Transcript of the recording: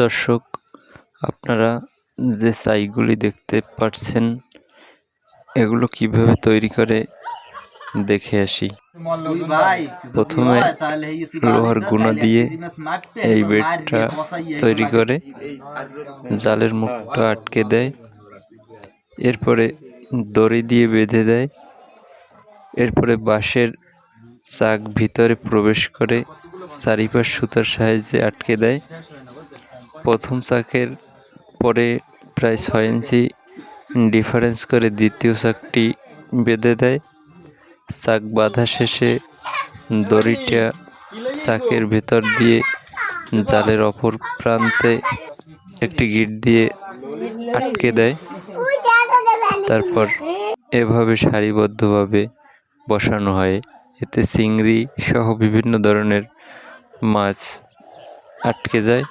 দর্শক, আপনারা যে চাইগুলি দেখতে পাচ্ছেন এগুলো কীভাবে তৈরি করে দেখে আসি। প্রথমে লোহার গুণা দিয়ে এই বেডটা তৈরি করে জালের মুখটা আটকে দেয়। এরপরে দড়ি দিয়ে বেঁধে দেয়। এরপরে বাঁশের চাক ভিতরে প্রবেশ করে চারিপাশ সুতার সাহায্যে আটকে দেয়। প্রথম চাকের পরে প্রায় ছয় ইঞ্চি ডিফারেন্স করে দ্বিতীয় চাকটি বেঁধে দেয়। চাক বাঁধা শেষে দড়িটা চাকের ভেতর দিয়ে জালের অপর প্রান্তে একটি গিট দিয়ে আটকে দেয়। তারপর এভাবে সারিবদ্ধভাবে বসানো হয়। এতে চিংড়ি সহ বিভিন্ন ধরনের মাছ আটকে যায়।